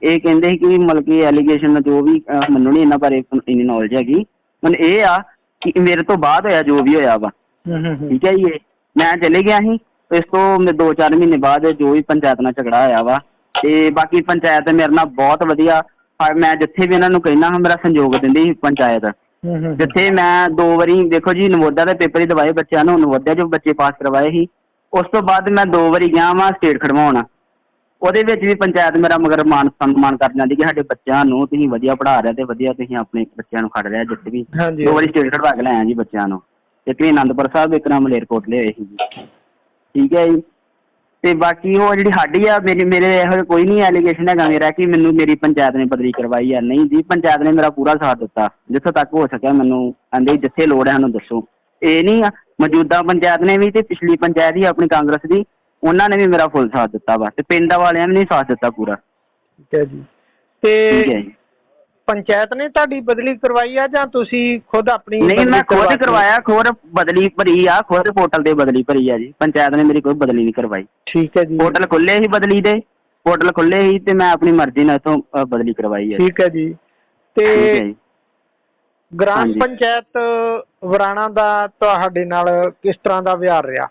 ਇਹ ਕਹਿੰਦੇ ਸੀ ਕਿ ਮਤਲਬ ਕਿ ਐਲੀਗੇਸ਼ਨ ਜੋ ਵੀ ਅਹ, ਮੈਨੂੰ ਨਹੀਂ ਇਹਨਾਂ ਬਾਰੇ ਇੰਨੀ ਨੌਲੇਜ ਹੈਗੀ। ਮੈਨੂੰ ਇਹ ਆ ਕਿ ਮੇਰੇ ਤੋਂ ਬਾਅਦ ਹੋਇਆ ਜੋ ਵੀ ਹੋਇਆ ਵਾ। ਹੂੰ ਹੂੰ ਹੂੰ। ਠੀਕ ਹੈ ਜੀ ਇਹ। ਮੈਂ ਚਲੇ ਗਿਆ ਸੀ। ਇਸ ਤੋਂ ਮੈਂ 2-4 ਮਹੀਨੇ ਬਾਅਦ ਜੋ ਵੀ ਪੰਚਾਇਤ ਨਾਲ ਝਗੜਾ ਹੋਇਆ ਵਾ। ਤੇ ਬਾਕੀ ਪੰਚਾਇਤ ਮੇਰੇ ਨਾਲ ਬਹੁਤ ਵਧੀਆ। ਪਰ ਮੈਂ ਜਿੱਥੇ ਵੀ ਇਹਨਾਂ ਨੂੰ ਕਹਿਣਾ ਹਾਂ ਮੇਰਾ ਸੰਯੋਗ ਦਿੰਦੀ ਸੀ ਪੰਚਾਇਤ। ਹੂੰ ਹੂੰ ਜਿੱਥੇ ਮੈਂ ਦੋ ਵਾਰੀ ਦੇਖੋ ਜੀ ਨਵੋਦਿਆ ਦੇ ਪੇਪਰ ਹੀ ਦਵਾਏ ਬੱਚਿਆਂ ਨੂੰ। ਨਵੋਦਿਆ ਜੋ ਬੱਚੇ ਪਾਸ ਕਰਵਾਏ ਸੀ। ਉਸ ਤੋਂ ਬਾਅਦ ਮੈਂ ਦੋ ਵਾਰੀ ਗਿਆ ਵਾਂ ਸਟੇਟ ਖੜਵਾਉਣ। ਉਹਦੇ ਵਿੱਚ ਵੀ ਪੰਚਾਇਤ ਮੇਰਾ ਮਗਰ ਮਾਨ ਸਨਮਾਨ ਕਰ ਜਾਂਦੀ ਕਿ ਸਾਡੇ ਬੱਚਿਆਂ ਨੂੰ ਤੁਸੀਂ ਵਧੀਆ ਪੜ੍ਹਾ ਰਹੇ ਤੇ ਵਧੀਆ ਤੁਸੀਂ ਆਪਣੇ ਬੱਚਿਆਂ ਨੂੰ ਖੜ ਰਿਹਾ ਜਿੱਥੇ ਵੀ ਹਾਂਜੀ। ਦੋ ਵਾਰੀ ਸਟੇਟ ਖੜਵਾ ਕੇ ਲਾਇਆ ਜੀ ਬੱਚਿਆਂ ਨੂੰ। ਇੱਕ ਵੀ ਆਨੰਦਪੁਰ ਸਾਹਿਬ ਇੱਕ ਨਾਮ ਮਲੇਰਕੋਟਲੇ ਹੋਏ ਸੀ ਜੀ। ਠੀਕ ਹੈ ਜੀ। ਤੇ ਬਾਕੀ ਉਹ ਜਿਹੜੀ ਸਾਡੀ ਆ ਮੇਰੀ ਮੇਰੇ ਇਹੋ ਜਿਹਾ ਕੋਈ ਨਹੀਂ ਐਲੀਗੇਸ਼ਨ ਹੈਗਾ ਮੇਰਾ ਕਿ ਮੈਨੂੰ ਮੇਰੀ ਪੰਚਾਇਤ ਨੇ ਬਦਲੀ ਕਰਵਾਈ ਆ। ਨਹੀਂ ਜੀ ਪੰਚਾਇਤ ਨੇ ਮੇਰਾ ਪੂਰਾ ਸਾਥ ਦਿੱਤਾ। ਜਿੱਥੋਂ ਤੱਕ ਹੋ ਸਕਿਆ ਮੈਨੂੰ ਕਹਿੰਦੇ ਜਿੱਥੇ ਲੋੜ ਹੈ ਸਾਨੂੰ ਦੱਸੋ। ਇਹ ਨਹੀਂ ਆ ਮੌਜੂਦਾ ਪੰਚਾਇਤ ਨੇ ਵੀ ਤੇ ਪਿਛਲੀ ਪੰਚਾਇਤ ਹੀ ਆਪਣੀ ਕਾਂਗਰਸ ਦੀ ਉਹਨਾਂ ਨੇ ਵੀ ਮੇਰਾ ਫੁੱਲ ਸਾਥ ਦਿੱਤਾ ਵਾ ਤੇ ਪਿੰਡ ਵਾਲਿਆਂ ਨੇ ਨਹੀਂ ਸਾਥ ਦਿੱਤਾ ਪੂਰਾ। ਠੀਕ ਹੈ ਜੀ। ਠੀਕ ਤੇ ਹੈ ਜੀ। ਪੰਚਾਇਤ ਨੇ ਤੁਹਾਡੀ ਬਦਲੀ ਕਰਵਾਈ ਆ ਜਾਂ ਤੁਸੀਂ ਖੁਦ ਆਪਣੀ ਨਹੀਂ ਬਦਲੀ ਮੈਂ ਖੁਦ ਕਰਵਾ ਕਰਵਾਇਆ ਖੁਦ ਬਦਲੀ ਭਰੀ ਆ ਖੁਦ ਪੋਰਟਲ ਤੇ ਬਦਲੀ ਭਰੀ ਆ ਜੀ। ਪੰਚਾਇਤ ਨੇ ਮੇਰੀ ਕੋਈ ਬਦਲੀ ਨਹੀਂ ਕਰਵਾਈ। ਠੀਕ ਹੈ ਜੀ। ਪੋਰਟਲ ਖੁੱਲੇ ਸੀ ਬਦਲੀ ਦੇ ਪੋਰਟਲ ਖੁੱਲੇ ਸੀ ਤੇ ਮੈਂ ਆਪਣੀ ਮਰਜ਼ੀ ਨਾਲ ਇਥੋਂ ਬਦਲੀ ਕਰਵਾਈ ਹੈ ਠੀਕ ਹੈ ਜੀ। ਠੀਕ ਹੈ ਤੇ ਜੀ। ਗ੍ਰਾਮ ਹਾਂਜੀ। ਪੰਚਾਇਤ ਵਰਾਣਾ ਦਾ ਤੁਹਾਡੇ ਨਾਲ ਕਿਸ ਤਰ੍ਹਾਂ ਦਾ ਵਿਹਾਰ ਰਿਹਾ?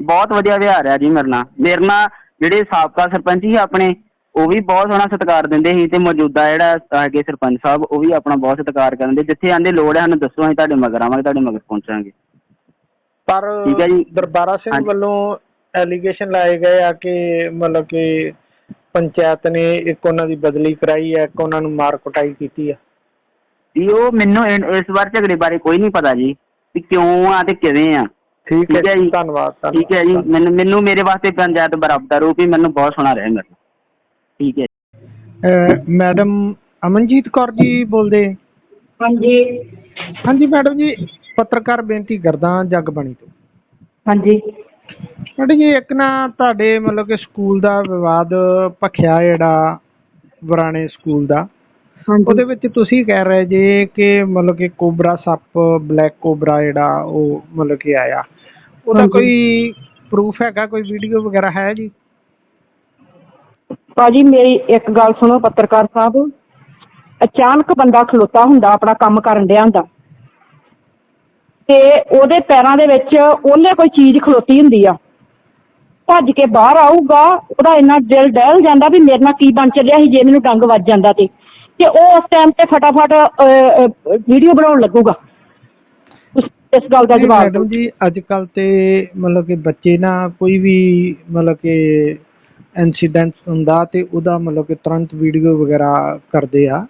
ਬਹੁਤ ਵਧੀਆ ਵਿਹਾਰ ਆ ਜੀ ਮੇਰੇ ਨਾਲ। ਮੇਰੇ ਨਾਲ ਜਿਹੜੇ ਸਾਬਕਾ ਸਰਪੰਚ ਸੀ ਆਪਣੇ ਉਹ ਵੀ ਬਹੁਤ ਸੋਹਣਾ ਸਤਿਕਾਰ ਦਿੰਦੇ ਸੀ ਤੇ ਮੌਜੂਦਾ ਜਿਹੜਾ ਹੈਗੇ ਸਰਪੰਚ ਸਾਹਿਬ ਉਹ ਵੀ ਆਪਣਾ ਬਹੁਤ ਸਤਿਕਾਰ ਕਰਦੇ। ਜਿੱਥੇ ਆਂਦੇ ਲੋੜ ਹੈ ਸਾਨੂੰ ਦੱਸੋ ਅਸੀਂ ਤੁਹਾਡੇ ਮਗਰ ਆਵਾਂਗੇ ਤੁਹਾਡੇ ਮਗਰ ਪਹੁੰਚਾਂਗੇ। ਪਰ ਠੀਕ ਹੈ ਜੀ। ਦਰਬਾਰਾ ਸਿੰਘ। ਵੱਲੋਂ ਐਲੀਗੇਸ਼ਨ ਲਾਏ ਗਏ ਆ ਕਿ ਮਤਲਬ ਕਿ ਪੰਚਾਇਤ ਨੇ ਇੱਕ ਉਹਨਾਂ ਦੀ ਬਦਲੀ ਕਰਾਈ ਹੈ ਇੱਕ ਉਹਨਾਂ ਨੂੰ ਮਾਰ ਕੁਟਾਈ ਕੀਤੀ ਆ। ਜੀ ਉਹ ਮੈਨੂੰ ਇਸ ਵਾਰ ਝਗੜੇ ਬਾਰੇ ਕੋਈ ਨਹੀਂ ਪਤਾ ਜੀ ਕਿ ਕਿਉਂ ਆ ਤੇ ਕਿਵੇਂ ਆ। ਠੀਕ ਹੈ ਜੀ। ਧੰਨਵਾਦ ਠੀਕ ਹੈ ਜੀ। ਮੈਨੂੰ ਮੈਨੂੰ ਮੇਰੇ ਵਾਸਤੇ ਪੰਚਾਇਤ ਬਰਾਬਰ ਰੂਪ ਹੀ ਮੈਨੂੰ ਬਹੁਤ ਸੋਹਣਾ ਰਿਹਾ ਮੇਰੇ ਠੀਕ ਹੈ। ਮੈਡਮ ਅਮਨਜੀਤ ਕੌਰ ਜੀ ਬੋਲਦੇ? ਹਾਂਜੀ। ਹਾਂਜੀ ਮੈਡਮ ਜੀ ਪੱਤਰਕਾਰ ਬੇਨਤੀ ਕਰਦਾ ਜਗਬਾਣੀ ਤੋਂ। ਹਾਂਜੀ। ਮੈਡਮ ਜੀ ਇੱਕ ਨਾ ਤੁਹਾਡੇ ਮਤਲਬ ਕਿ ਸਕੂਲ ਦਾ ਵਿਵਾਦ ਭਖਿਆ ਜਿਹੜਾ ਵਰਾਣੇ ਸਕੂਲ ਦਾ ਉਹਦੇ ਵਿੱਚ ਤੁਸੀਂ ਕਹਿ ਰਹੇ ਜੇ ਕਿ ਮਤਲਬ ਕਿ ਕੋਬਰਾ ਸੱਪ ਬਲੈਕ ਕੋਬਰਾ ਜਿਹੜਾ ਉਹ ਮਤਲਬ ਕਿ ਆਇਆ। ਉਹਦਾ ਕੋਈ ਪ੍ਰੂਫ ਹੈਗਾ ਕੋਈ ਵੀਡੀਓ ਵਗੈਰਾ ਹੈ ਜੀ? ਭਾਜੀ ਮੇਰੀ ਇੱਕ ਗੱਲ ਸੁਣੋ ਪੱਤਰਕਾਰ ਸਾਹਿਬ। ਅਚਾਨਕ ਬੰਦਾ ਖਲੋਤਾ ਹੁੰਦਾ ਆਪਣਾ ਕੰਮ ਕਰਨ ਡਿਆ ਹੁੰਦਾ। ਤੇ ਉਹਦੇ ਪੈਰਾਂ ਦੇ ਵਿੱਚ ਉਹਨੇ ਕੋਈ ਚੀਜ਼ ਖਲੋਤੀ ਹੁੰਦੀ ਆ। ਭੱਜ ਕੇ ਬਾਹਰ ਆਊਗਾ ਉਹਦਾ ਇੰਨਾ ਦਿਲ ਡਹਿਲ ਜਾਂਦਾ ਵੀ ਮੇਰੇ ਨਾਲ ਕੀ ਬਣ ਚੱਲਿਆ ਸੀ ਜੇ ਮੈਨੂੰ ਡੰਗ ਵੱਜ ਜਾਂਦਾ ਤੇ। ਤੇ ਉਹ ਉਸ ਟਾਈਮ ਤੇ ਫਟਾਫਟ ਵੀਡੀਓ ਬਣਾਉਣ ਲੱਗੂਗਾ। ਇਸ ਗੱਲ ਦਾ ਜਵਾਬ ਮੈਡਮ ਜੀ ਅੱਜ ਕੱਲ ਤੇ ਮਤਲਬ ਕਿ ਬੱਚੇ ਨਾ ਕੋਈ ਵੀ ਮਤਲਬ ਕਿ ਇਨਸੀਡੈਂਟ ਹੁੰਦਾ ਤੇ ਉਹਦਾ ਮਤਲਬ ਕਿ ਤੁਰੰਤ ਵੀਡੀਓ ਵਗੈਰਾ ਕਰਦੇ ਆ।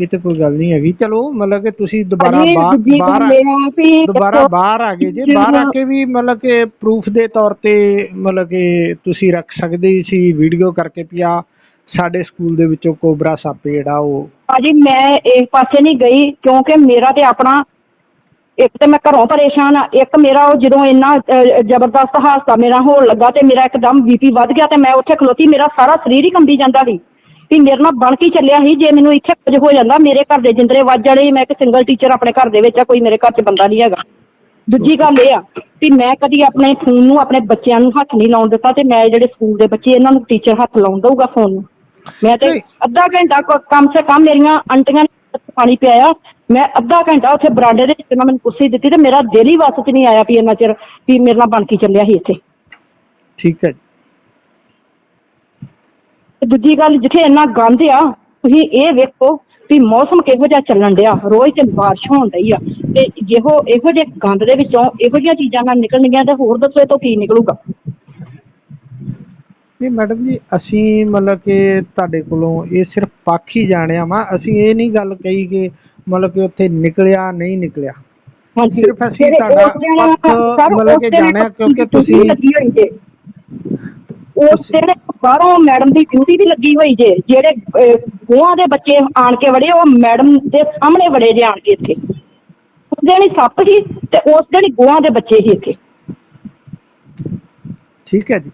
ਇਹ ਤੇ ਕੋਈ ਗੱਲ ਨਹੀਂ ਹੈਗੀ। ਚਲੋ ਮਤਲਬ ਕਿ ਤੁਸੀਂ ਦੁਬਾਰਾ ਬਾਹਰ ਦੁਬਾਰਾ ਬਾਹਰ ਆ ਗਏ ਜੇ। ਬਾਹਰ ਆ ਕੇ ਵੀ ਮਤਲਬ ਕਿ ਪ੍ਰੂਫ ਦੇ ਤੌਰ ਤੇ ਮਤਲਬ ਕਿ ਤੁਸੀਂ ਰੱਖ ਸਕਦੇ ਸੀ ਵੀਡੀਓ ਕਰਕੇ ਵੀ ਆ। ਸਾਡੇ ਸਕੂਲ ਦੇ ਵਿੱਚੋਂ ਕੋਬਰਾ ਸੱਪ ਜਿਹੜਾ ਉਹ ਭਾਜੀ ਮੈਂ ਇਸ ਪਾਸੇ ਨਹੀਂ ਗਈ ਕਿਉਂਕਿ ਮੇਰਾ ਤੇ ਆਪਣਾ ਇੱਕ ਤੇ ਮੈਂ ਘਰੋਂ ਪਰੇਸ਼ਾਨ ਆ ਇੱਕ ਮੇਰਾ ਉਹ ਜਦੋਂ ਇੰਨਾ ਅਹ, ਜ਼ਬਰਦਸਤ ਹਾਦਸਾ ਮੇਰਾ ਹੋਣ ਲੱਗਾ ਤੇ ਮੇਰਾ ਇੱਕਦਮ ਬੀਪੀ ਵੱਧ ਗਿਆ ਤੇ ਮੈਂ ਉੱਥੇ ਖਲੋਤੀ ਮੇਰਾ ਸਾਰਾ ਸਰੀਰ ਹੀ ਕੰਬੀ ਜਾਂਦਾ ਸੀ। ਵੀ ਮੇਰੇ ਨਾਲ ਬਣ ਕੇ ਹੀ ਚੱਲਿਆ ਸੀ ਜੇ ਮੈਨੂੰ ਇੱਥੇ ਕੁਝ ਹੋ ਜਾਂਦਾ ਮੇਰੇ ਘਰ ਦੇ ਜਿੰਦਰੇ ਵੱਜ ਜਾਣੇ ਮੈਂ ਇੱਕ ਸਿੰਗਲ ਟੀਚਰ ਆਪਣੇ ਘਰ ਦੇ ਵਿੱਚ ਆ ਕੋਈ ਮੇਰੇ ਘਰ 'ਚ ਬੰਦਾ ਨਹੀਂ ਹੈਗਾ। ਦੂਜੀ ਗੱਲ ਇਹ ਆ ਵੀ ਮੈਂ ਕਦੀ ਆਪਣੇ ਫੋਨ ਨੂੰ ਆਪਣੇ ਬੱਚਿਆਂ ਨੂੰ ਹੱਥ ਨਹੀਂ ਲਾਉਣ ਦਿੱਤਾ ਤੇ ਮੈਂ ਜਿਹੜੇ ਸਕੂਲ ਦੇ ਬੱਚੇ ਇਹਨਾਂ ਨੂੰ ਟੀਚਰ ਹੱਥ ਲਾਉਣ ਦਊਗਾ ਫੋਨ ਨੂੰ। ਮੈਂ ਤੇ ਨਹੀਂ। ਅੱਧਾ ਘੰਟਾ ਕੋ- ਕਮ ਸੇ ਕਮ ਮੇਰੀਆਂ ਆਂਟੀਆਂ ਨੇ ਪਾਣੀ ਪਿਆਇਆ। ਮੈਂ ਅੱਧਾ ਘੰਟਾ ਉੱਥੇ ਬਰਾਂਡੇ ਦੇ ਵਿੱਚ ਮੈਨੂੰ ਕੁਰਸੀ ਦਿੱਤੀ ਤੇ ਮੇਰਾ ਦਿਲ ਹੀ ਵਸ ਚ ਨਹੀਂ ਆਇਆ ਵੀ ਇੰਨਾ ਚਿਰ ਵੀ ਮੇਰੇ ਨਾਲ ਬਣ ਕੇ ਚੱਲਿਆ ਸੀ ਇੱਥੇ। ਠੀਕ ਹੈ। ਜੀ। ਤੇ ਦੂਜੀ ਗੱਲ ਜਿੱਥੇ ਇੰਨਾ ਗੰਦ ਆ ਤੁਸੀਂ ਇਹ ਵੇਖੋ ਵੀ ਮੌਸਮ ਕਿਹੋ ਜਿਹਾ ਚੱਲਣ ਡਿਆ। ਰੋਜ਼ ਤੇ ਬਾਰਿਸ਼ ਹੋਣ ਡਈ ਆ। ਤੇ ਜਿਹੋ ਇਹੋ ਜਿਹੇ ਗੰਦ ਦੇ ਵਿੱਚੋਂ ਇਹੋ ਜਿਹੀਆਂ ਚੀਜ਼ਾਂ ਨਾਲ ਨਿਕਲਣਗੀਆਂ ਤੇ ਹੋਰ ਦੱਸੋ ਇਹ ਤੋਂ ਕੀ ਨਿਕਲੂਗਾ? ਨਹੀਂ ਮੈਡਮ ਜੀ ਅਸੀਂ ਮਤਲਬ ਕਿ ਤੁਹਾਡੇ ਕੋਲੋਂ ਇਹ ਸਿਰਫ ਪੱਖ ਹੀ ਜਾਣਿਆ ਵਾ। ਅਸੀਂ ਇਹ ਨਹੀਂ ਗੱਲ ਕਹੀ ਕਿ ਮਤਲਬ ਕਿ ਉੱਥੇ ਨਿਕਲਿਆ ਨਹੀਂ ਨਿਕਲਿਆ। ਹਾਂਜੀ। ਸਿਰਫ ਅਸੀਂ ਜਿਹੜੇ ਤੁਹਾਡਾ ਉਸ ਦਿਨ- ਪੱਖ ਸਰ, ਮਤਲਬ ਉਸ ਕਿ ਦਿਨ ਜਾਣਿਆ ਕਿਉਂਕਿ duty ਤੁਸੀਂ- ਲੱਗੀ ਹੋਈ ਜੇ। ਉਸ ਦਿਨ ਬਾਹਰੋਂ ਮੈਡਮ ਦੀ ਡਿਊਟੀ ਵੀ ਲੱਗੀ ਹੋਈ ਜੇ। ਜਿਹੜੇ ਗੋਹਾਂ ਦੇ ਬੱਚੇ ਆਣ ਕੇ ਵੜੇ ਉਹ ਮੈਡਮ ਦੇ ਸਾਹਮਣੇ ਵੜੇ ਜੇ ਆਣ ਕੇ ਇੱਥੇ। ਉਸ ਦਿਨ ਹੀ ਸੱਪ ਸੀ ਤੇ ਉਸ ਦਿਨ ਗੋਹਾਂ ਦੇ ਬੱਚੇ ਸੀ ਇੱਥੇ। ਠੀਕ ਹੈ ਜੀ।